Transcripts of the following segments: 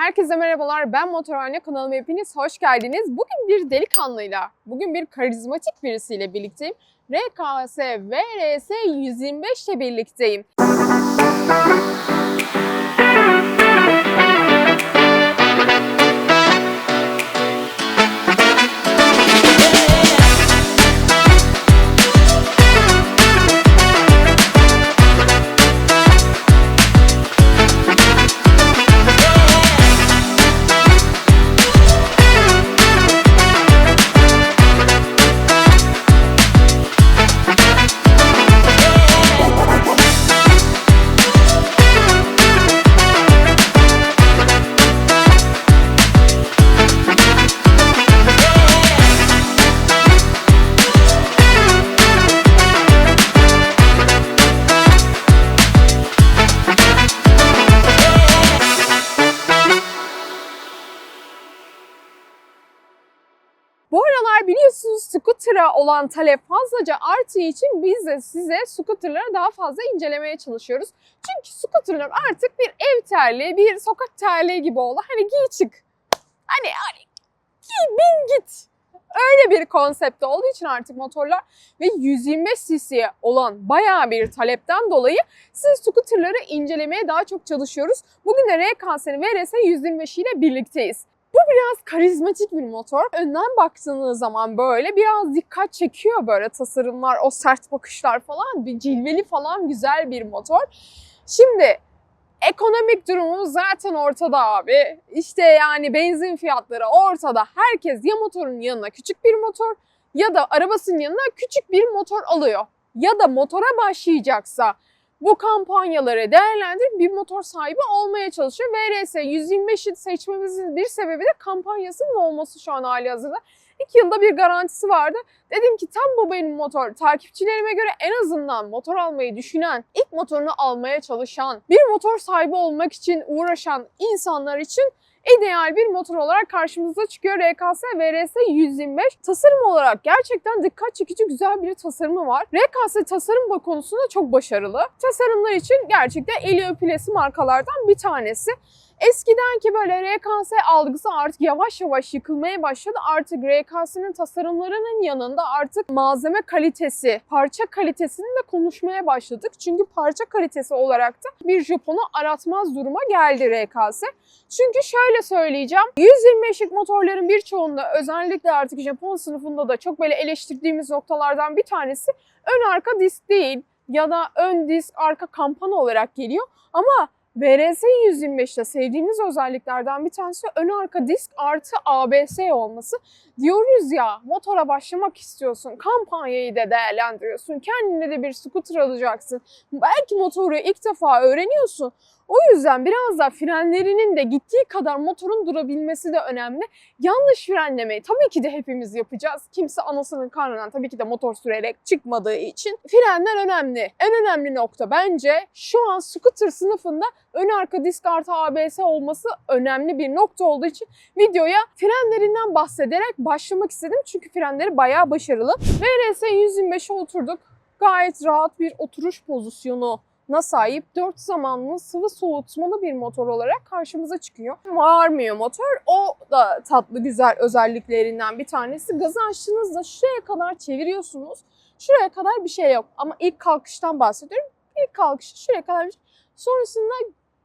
Herkese merhabalar. Ben Motorhane kanalıma hepiniz hoş geldiniz. Bugün bir delikanlıyla, bugün bir karizmatik birisiyle birlikteyim. RKS VRS 125 ile birlikteyim. Scooter'a olan talep fazlaca arttığı için biz de size scooter'ları daha fazla incelemeye çalışıyoruz. Çünkü scooter'lar artık bir ev terliği, bir sokak terliği gibi oldu. Hani giy çık. Hani, hani giy bin git. Öyle bir konsepte olduğu için artık motorlar ve 125 cc'ye olan bayağı bir talepten dolayı siz scooter'ları incelemeye daha çok çalışıyoruz. Bugün de RKS'nin VRS 125 ile birlikteyiz. Bu biraz karizmatik bir motor. Önden baktığınız zaman böyle biraz dikkat çekiyor böyle tasarımlar, o sert bakışlar falan. Bir cilveli falan güzel bir motor. Şimdi ekonomik durumumuz zaten ortada abi. İşte yani benzin fiyatları ortada. Herkes ya motorun yanına küçük bir motor ya da arabasının yanına küçük bir motor alıyor. Ya da motora başlayacaksa bu kampanyaları değerlendirip bir motor sahibi olmaya çalışıyor. VRS 125'i seçmemizin bir sebebi de kampanyasının olması şu an hali hazırda. İki yılda bir garantisi vardı. Dedim ki tam bu benim motor. Takipçilerime göre en azından motor almayı düşünen, ilk motorunu almaya çalışan, bir motor sahibi olmak için uğraşan insanlar için ideal bir motor olarak karşımıza çıkıyor RKS VRS 125. Tasarım olarak gerçekten dikkat çekici güzel bir tasarımı var. RKS tasarım konusunda çok başarılı. Tasarımlar için gerçekten eli öpülesi markalardan bir tanesi. Eskiden ki böyle RKS algısı artık yavaş yavaş yıkılmaya başladı. Artık RKS'nin tasarımlarının yanında artık malzeme kalitesi, parça kalitesini de konuşmaya başladık. Çünkü parça kalitesi olarak da bir Japon'u aratmaz duruma geldi RKS. Çünkü şöyle söyleyeceğim. 125'lik motorların birçoğunda özellikle artık Japon sınıfında da çok böyle eleştirdiğimiz noktalardan bir tanesi ön arka disk değil ya da ön disk arka kampana olarak geliyor. Ama VRS 125'te sevdiğimiz özelliklerden bir tanesi ön arka disk artı ABS olması. Diyoruz ya motora başlamak istiyorsun, kampanyayı da değerlendiriyorsun, kendine de bir scooter alacaksın. Belki motoru ilk defa öğreniyorsun. O yüzden biraz da frenlerinin de gittiği kadar motorun durabilmesi de önemli. Yanlış frenlemeyi tabii ki de hepimiz yapacağız. Kimse anasının karnından tabii ki de motor sürerek çıkmadığı için frenler önemli. En önemli nokta bence şu an scooter sınıfında ön arka disk artı ABS olması önemli bir nokta olduğu için videoya frenlerinden bahsederek başlamak istedim. Çünkü frenleri bayağı başarılı. VRS 125'e oturduk. Gayet rahat bir oturuş pozisyonu na sahip 4 zamanlı sıvı soğutmalı bir motor olarak karşımıza çıkıyor. Varmıyor motor. O da tatlı güzel özelliklerinden bir tanesi. Gazı açtığınızda şuraya kadar çeviriyorsunuz. Şuraya kadar bir şey yok. Ama ilk kalkıştan bahsediyorum. İlk kalkış şuraya kadar bir şey. Sonrasında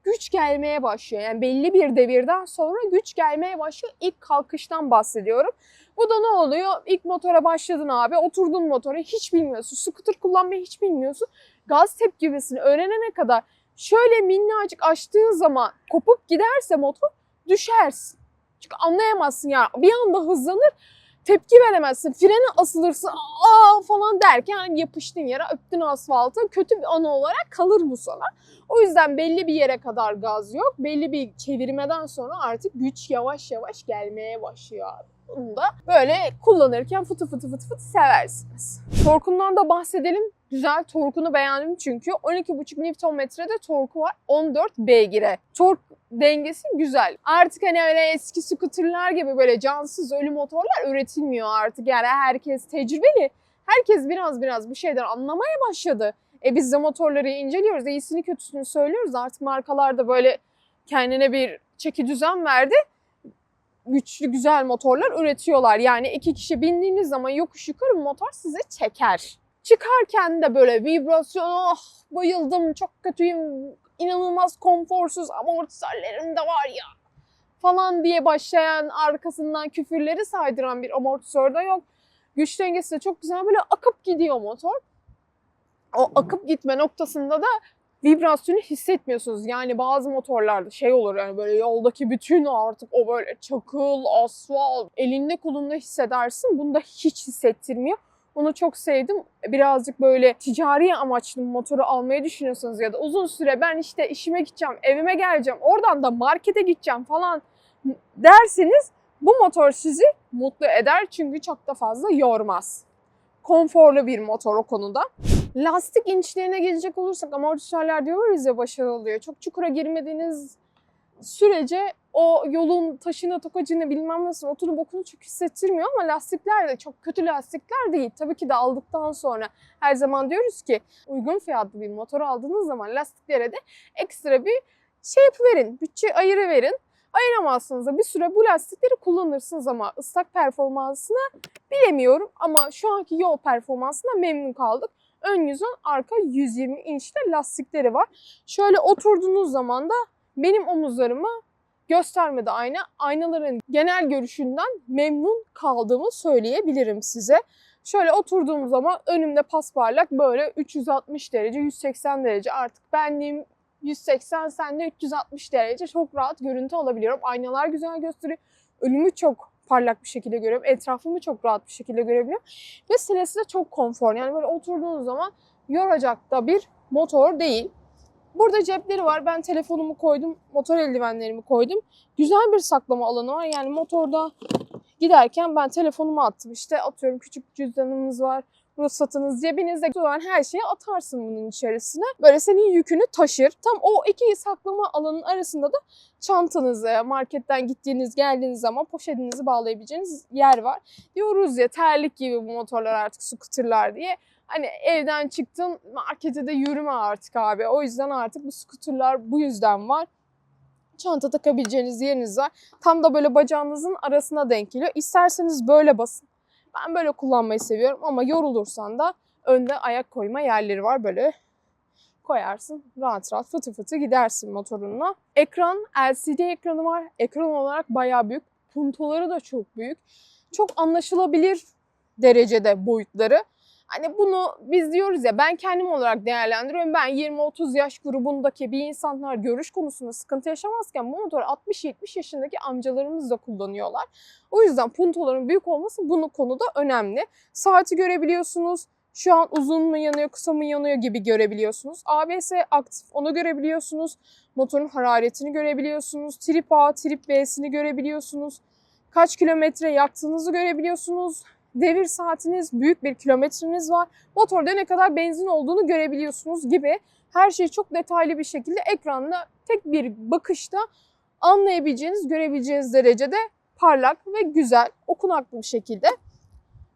güç gelmeye başlıyor. Yani belli bir devirden sonra güç gelmeye başlıyor. İlk kalkıştan bahsediyorum. Bu da ne oluyor? İlk motora başladın abi, oturdun motora hiç bilmiyorsun. Scooter kullanmayı hiç bilmiyorsun. Gaz tepkimesini öğrenene kadar şöyle minnacık açtığın zaman kopup giderse motor düşersin. Çünkü anlayamazsın yani. Bir anda hızlanır, tepki veremezsin. Frene asılırsın, aa falan derken yapıştın yere, öptün asfaltı. Kötü bir anı olarak kalır bu sana. O yüzden belli bir yere kadar gaz yok. Belli bir çevirmeden sonra artık güç yavaş yavaş gelmeye başlıyor abi. Bunu da böyle kullanırken fıtı fıtı fıtı fıtı seversiniz. Torkundan da bahsedelim. Güzel torkunu beğendim çünkü 12,5 Nm'de torku var 14 beygire. Tork dengesi güzel. Artık hani öyle eski scooterlar gibi böyle cansız ölü motorlar üretilmiyor artık. Yani herkes tecrübeli. Herkes biraz biraz bir şeyden anlamaya başladı. E biz de motorları inceliyoruz. iyisini kötüsünü söylüyoruz. Artık markalarda böyle kendine bir çeki düzen verdi. Güçlü güzel motorlar üretiyorlar. Yani iki kişi bindiğiniz zaman yokuş yukarı motor sizi çeker. Çıkarken de böyle vibrasyon, ah bayıldım, çok kötüyüm, inanılmaz konforsuz amortisörlerim de var ya falan diye başlayan arkasından küfürleri saydıran bir amortisör de yok. Güç dengesi de çok güzel böyle akıp gidiyor motor. O akıp gitme noktasında da vibrasyonu hissetmiyorsunuz. Yani bazı motorlarda şey olur yani böyle yoldaki bütün artık o böyle çakıl, asfalt elinde kolunda hissedersin. Bunda hiç hissettirmiyor. Onu çok sevdim. Birazcık böyle ticari amaçlı motoru almayı düşünüyorsanız ya da uzun süre ben işte işime gideceğim, evime geleceğim, oradan da markete gideceğim falan derseniz bu motor sizi mutlu eder çünkü çok da fazla yormaz. Konforlu bir motor o konuda. Lastik inçlerine gelecek olursak amortisörler diyoruz ya başarılı oluyor. Çok çukura girmediğiniz sürece o yolun taşını tokacını bilmem nasıl otunu bokunu çok hissettirmiyor ama lastikler de çok kötü lastikler değil. Tabii ki de aldıktan sonra her zaman diyoruz ki uygun fiyatlı bir motor aldığınız zaman lastiklere de ekstra bir şey yapıverin, bütçe ayırıverin. Ayıramazsınız da bir süre bu lastikleri kullanırsınız ama ıslak performansını bilemiyorum ama şu anki yol performansına memnun kaldık. Ön 110, arka 120 inçte lastikleri var. Şöyle oturduğunuz zaman da benim omuzlarımı göstermedi ayna. Aynaların genel görüşünden memnun kaldığımı söyleyebilirim size. Şöyle oturduğum zaman önümde pasparlak böyle 360 derece, 180 derece artık benliğim 180, sende 360 derece çok rahat görüntü alabiliyorum. Aynalar güzel gösteriyor. Önümü çok parlak bir şekilde görüyorum. Etrafımı çok rahat bir şekilde görebiliyorum. Ve silesi de çok konfor. Yani böyle oturduğunuz zaman yoracak da bir motor değil. Burada cepleri var. Ben telefonumu koydum. Motor eldivenlerimi koydum. Güzel bir saklama alanı var. Yani motorda giderken ben telefonumu attım. İşte atıyorum küçük cüzdanınız var. Ruhsatınız, cebinizde olan her şeyi atarsın bunun içerisine. Böyle senin yükünü taşır. Tam o iki saklama alanının arasında da çantanızı, marketten gittiğiniz, geldiğiniz zaman poşetinizi bağlayabileceğiniz yer var. Diyoruz ya terlik gibi bu motorlar artık scooterlar diye. Hani evden çıktın markete de yürüme artık abi. O yüzden artık bu scooterlar bu yüzden var. Çanta takabileceğiniz yeriniz var. Tam da böyle bacağınızın arasına denk geliyor. İsterseniz böyle basın. Ben böyle kullanmayı seviyorum ama yorulursan da önde ayak koyma yerleri var. Böyle koyarsın rahat rahat fıtı fıtı gidersin motorunla. Ekran LCD ekranı var. Ekran olarak bayağı büyük. Puntoları da çok büyük. Çok anlaşılabilir derecede boyutları. Hani bunu biz diyoruz ya ben kendim olarak değerlendiriyorum. Ben 20-30 yaş grubundaki bir insanlar görüş konusunda sıkıntı yaşamazken bu motoru 60-70 yaşındaki amcalarımız da kullanıyorlar. O yüzden puntoların büyük olması bunu konuda önemli. Saati görebiliyorsunuz. Şu an uzun mu yanıyor, kısa mı yanıyor gibi görebiliyorsunuz. ABS aktif onu görebiliyorsunuz. Motorun hararetini görebiliyorsunuz. Trip A, trip B'sini görebiliyorsunuz. Kaç kilometre yaktığınızı görebiliyorsunuz devir saatiniz, büyük bir kilometreniz var. Motorda ne kadar benzin olduğunu görebiliyorsunuz gibi her şeyi çok detaylı bir şekilde ekranda tek bir bakışta anlayabileceğiniz, görebileceğiniz derecede parlak ve güzel, okunaklı bir şekilde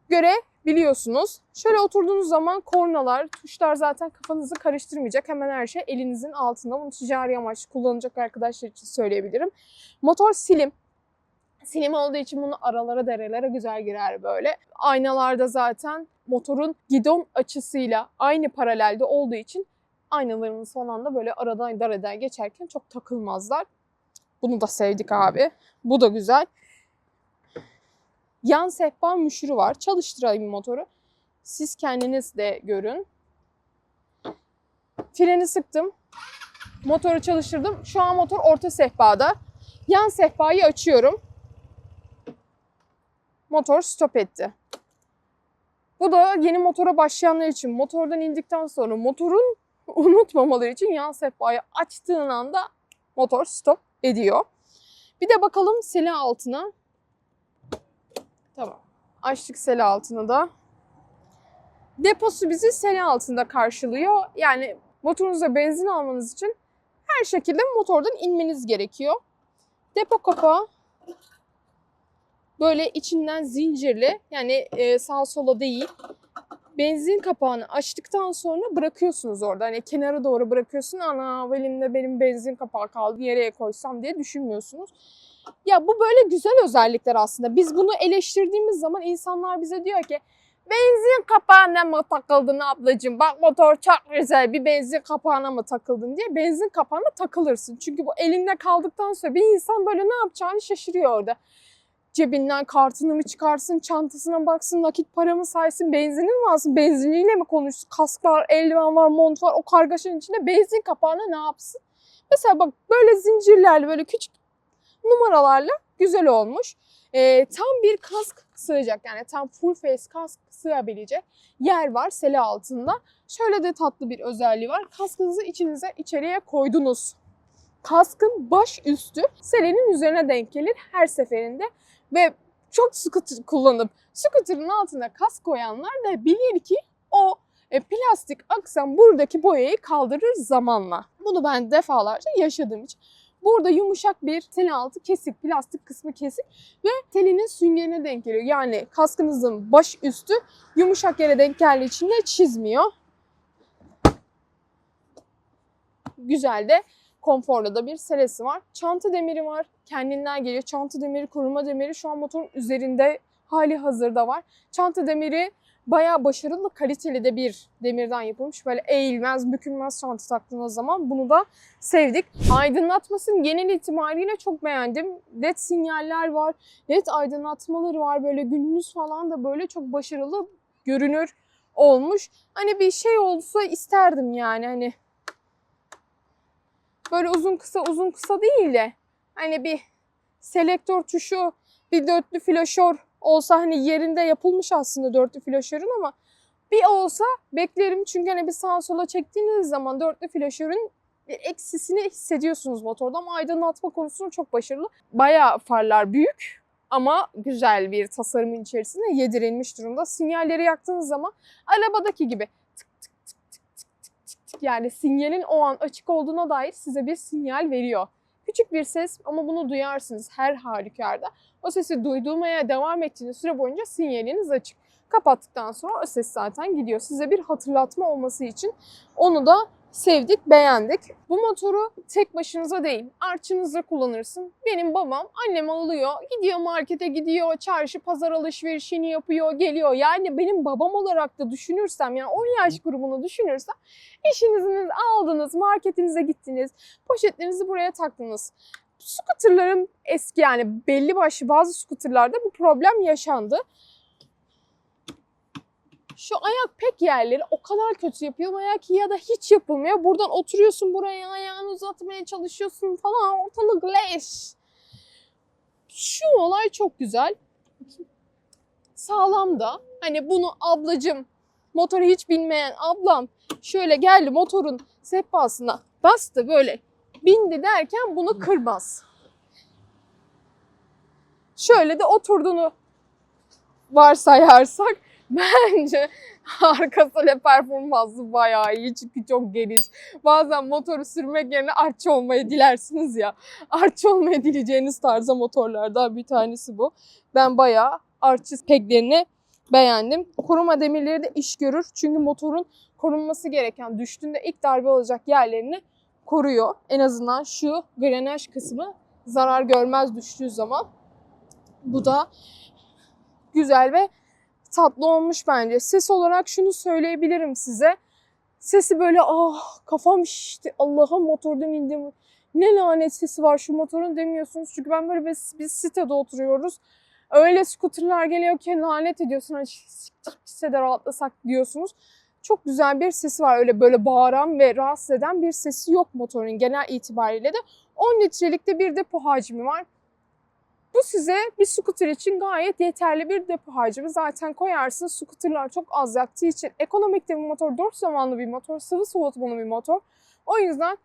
görebiliyorsunuz. Şöyle oturduğunuz zaman kornalar, tuşlar zaten kafanızı karıştırmayacak. Hemen her şey elinizin altında. Bunu ticari amaçlı kullanacak arkadaşlar için söyleyebilirim. Motor silim. Silim olduğu için bunu aralara derelere güzel girer böyle. Aynalarda zaten motorun gidon açısıyla aynı paralelde olduğu için aynalarımız falan da böyle aradan dereden geçerken çok takılmazlar. Bunu da sevdik abi. Bu da güzel. Yan sehpa müşürü var. Çalıştırayım motoru. Siz kendiniz de görün. Freni sıktım. Motoru çalıştırdım. Şu an motor orta sehpada. Yan sehpayı açıyorum motor stop etti. Bu da yeni motora başlayanlar için motordan indikten sonra motorun unutmamaları için yan sehpayı açtığın anda motor stop ediyor. Bir de bakalım sele altına. Tamam. Açtık sele altını da. Deposu bizi sele altında karşılıyor. Yani motorunuza benzin almanız için her şekilde motordan inmeniz gerekiyor. Depo kapağı böyle içinden zincirli yani e, sağ sola değil benzin kapağını açtıktan sonra bırakıyorsunuz orada. Hani kenara doğru bırakıyorsun. Ana elimde benim benzin kapağı kaldı nereye koysam diye düşünmüyorsunuz. Ya bu böyle güzel özellikler aslında. Biz bunu eleştirdiğimiz zaman insanlar bize diyor ki benzin kapağına mı takıldın ablacığım? Bak motor çok güzel bir benzin kapağına mı takıldın diye benzin kapağına takılırsın. Çünkü bu elinde kaldıktan sonra bir insan böyle ne yapacağını şaşırıyor orada. Cebinden kartını mı çıkarsın, çantasına baksın, nakit paramı saysın, benzinin mi alsın, benziniyle mi konuşsun, kask var, eldiven var, mont var, o kargaşanın içinde benzin kapağına ne yapsın? Mesela bak böyle zincirlerle, böyle küçük numaralarla güzel olmuş. Ee, tam bir kask sığacak yani tam full face kask sığabilecek yer var sele altında. Şöyle de tatlı bir özelliği var. Kaskınızı içinize içeriye koydunuz. Kaskın baş üstü selenin üzerine denk gelir her seferinde ve çok scooter kullanıp scooter'ın altına kask koyanlar da bilir ki o e, plastik aksam buradaki boyayı kaldırır zamanla. Bunu ben defalarca yaşadığım için. Burada yumuşak bir tel altı kesik, plastik kısmı kesik ve telinin süngerine denk geliyor. Yani kaskınızın baş üstü yumuşak yere denk geldiği için de çizmiyor. Güzel de konforlu da bir selesi var. Çanta demiri var. Kendinden geliyor. Çanta demiri, koruma demiri şu an motorun üzerinde hali hazırda var. Çanta demiri bayağı başarılı, kaliteli de bir demirden yapılmış. Böyle eğilmez, bükülmez çanta taktığınız zaman bunu da sevdik. Aydınlatmasını genel itibariyle çok beğendim. LED sinyaller var, LED aydınlatmaları var. Böyle gündüz falan da böyle çok başarılı görünür olmuş. Hani bir şey olsa isterdim yani hani böyle uzun kısa uzun kısa değil de hani bir selektör tuşu, bir dörtlü flaşör olsa hani yerinde yapılmış aslında dörtlü flaşörün ama bir olsa beklerim çünkü hani bir sağa sola çektiğiniz zaman dörtlü flaşörün bir eksisini hissediyorsunuz motorda ama aydınlatma konusunda çok başarılı. Bayağı farlar büyük ama güzel bir tasarımın içerisinde yedirilmiş durumda. Sinyalleri yaktığınız zaman arabadaki gibi yani sinyalin o an açık olduğuna dair size bir sinyal veriyor. Küçük bir ses ama bunu duyarsınız her halükarda. O sesi duyduğumaya devam ettiğiniz süre boyunca sinyaliniz açık. Kapattıktan sonra o ses zaten gidiyor. Size bir hatırlatma olması için onu da sevdik, beğendik. Bu motoru tek başınıza değil, arçınızla kullanırsın. Benim babam annem alıyor, gidiyor markete gidiyor, çarşı pazar alışverişini yapıyor, geliyor. Yani benim babam olarak da düşünürsem, yani 10 yaş grubunu düşünürsem, eşinizi aldınız, marketinize gittiniz, poşetlerinizi buraya taktınız. Scooterların eski yani belli başlı bazı scooterlarda bu problem yaşandı. Şu ayak pek yerleri o kadar kötü yapılmıyor ki ya da hiç yapılmıyor. Buradan oturuyorsun buraya ayağını uzatmaya çalışıyorsun falan ortalık leş. Şu olay çok güzel. Sağlam da. Hani bunu ablacım motoru hiç bilmeyen ablam şöyle geldi motorun sehpasına bastı böyle bindi derken bunu kırmaz. Şöyle de oturduğunu varsayarsak bence arkasıyla performansı bayağı iyi çünkü çok geniş. Bazen motoru sürmek yerine artçı olmayı dilersiniz ya. Artçı olmayı dileyeceğiniz tarzda motorlardan bir tanesi bu. Ben bayağı artçı peklerini beğendim. Koruma demirleri de iş görür. Çünkü motorun korunması gereken düştüğünde ilk darbe alacak yerlerini koruyor. En azından şu grenaj kısmı zarar görmez düştüğü zaman. Bu da güzel ve tatlı olmuş bence. Ses olarak şunu söyleyebilirim size. Sesi böyle ah kafam şişti. Allah'ım motordan indim. Ne lanet sesi var şu motorun demiyorsunuz. Çünkü ben böyle biz, biz sitede oturuyoruz. Öyle skuterlar geliyor ki lanet ediyorsun. Hani sitede rahatlasak diyorsunuz. Çok güzel bir sesi var. Öyle böyle bağıran ve rahatsız eden bir sesi yok motorun genel itibariyle de. 10 litrelikte bir depo hacmi var. Bu size bir scooter için gayet yeterli bir depo hacmi. Zaten koyarsınız scooterlar çok az yaktığı için ekonomik de bir motor, 4 zamanlı bir motor, sıvı soğutmalı bir motor. O yüzden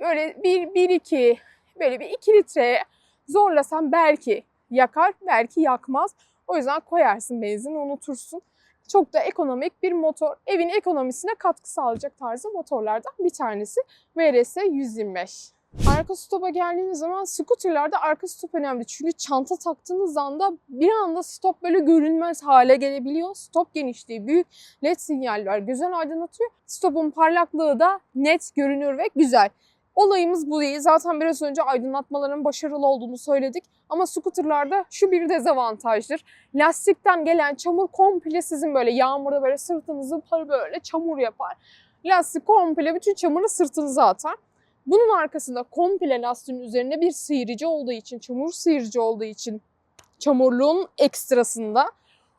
böyle 1-2 böyle bir 2 litreye zorlasam belki yakar, belki yakmaz. O yüzden koyarsın benzin unutursun. Çok da ekonomik bir motor. Evin ekonomisine katkı sağlayacak tarzı motorlardan bir tanesi. VRS 125. Arka stopa geldiğiniz zaman scooterlarda arka stop önemli. Çünkü çanta taktığınız anda bir anda stop böyle görünmez hale gelebiliyor. Stop genişliği büyük, led sinyaller güzel aydınlatıyor. Stopun parlaklığı da net görünür ve güzel. Olayımız bu değil. Zaten biraz önce aydınlatmaların başarılı olduğunu söyledik. Ama scooterlarda şu bir dezavantajdır. Lastikten gelen çamur komple sizin böyle yağmurda böyle sırtınızı böyle çamur yapar. Lastik komple bütün çamuru sırtınıza atar. Bunun arkasında komple lastiğin üzerine bir sıyırıcı olduğu için, çamur sıyırıcı olduğu için çamurluğun ekstrasında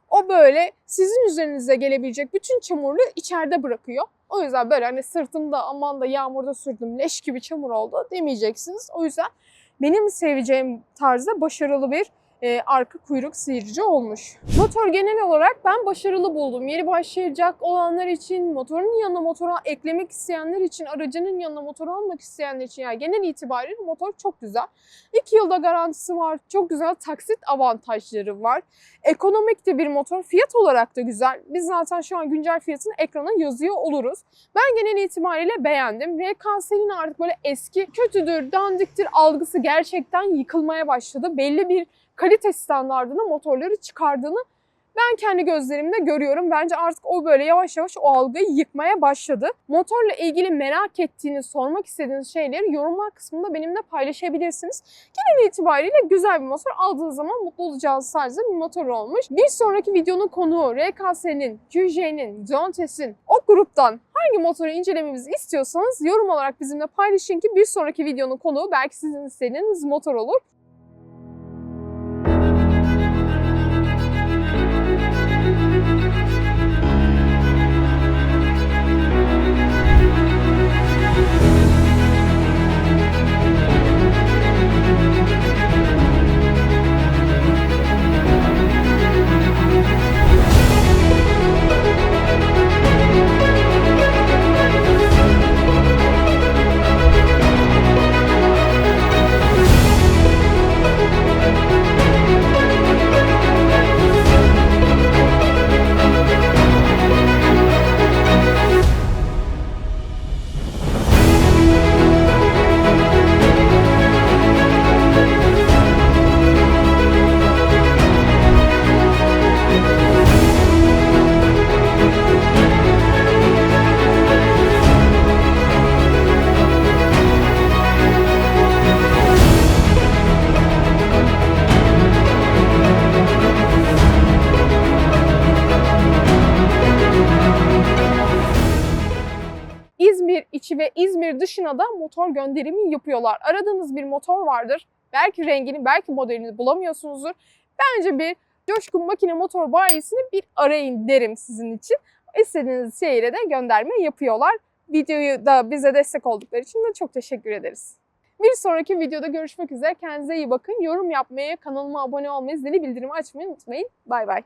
o böyle sizin üzerinize gelebilecek bütün çamurlu içeride bırakıyor. O yüzden böyle hani sırtımda aman da yağmurda sürdüm leş gibi çamur oldu demeyeceksiniz. O yüzden benim seveceğim tarzda başarılı bir e, arka kuyruk sıyırıcı olmuş. Motor genel olarak ben başarılı buldum. Yeni başlayacak olanlar için, motorun yanına motora eklemek isteyenler için, aracının yanına motor almak isteyenler için yani genel itibariyle motor çok güzel. 2 yılda garantisi var. Çok güzel taksit avantajları var. Ekonomik de bir motor. Fiyat olarak da güzel. Biz zaten şu an güncel fiyatını ekrana yazıyor oluruz. Ben genel itibariyle beğendim. RKS'nin artık böyle eski, kötüdür, dandiktir algısı gerçekten yıkılmaya başladı. Belli bir kalite standartına motorları çıkardığını ben kendi gözlerimde görüyorum. Bence artık o böyle yavaş yavaş o algıyı yıkmaya başladı. Motorla ilgili merak ettiğiniz, sormak istediğiniz şeyleri yorumlar kısmında benimle paylaşabilirsiniz. Genel itibariyle güzel bir motor. Aldığınız zaman mutlu olacağınız tarzda bir motor olmuş. Bir sonraki videonun konuğu RKS'nin, QJ'nin, Zontes'in o gruptan hangi motoru incelememizi istiyorsanız yorum olarak bizimle paylaşın ki bir sonraki videonun konuğu belki sizin istediğiniz motor olur. Ve İzmir dışına da motor gönderimi yapıyorlar. Aradığınız bir motor vardır. Belki rengini, belki modelini bulamıyorsunuzdur. Bence bir Coşkun Makine Motor bayisini bir arayın derim sizin için. İstediğiniz şehire de gönderme yapıyorlar. Videoyu da bize destek oldukları için de çok teşekkür ederiz. Bir sonraki videoda görüşmek üzere. Kendinize iyi bakın. Yorum yapmayı, kanalıma abone olmayı, zili bildirimi açmayı unutmayın. Bay bay.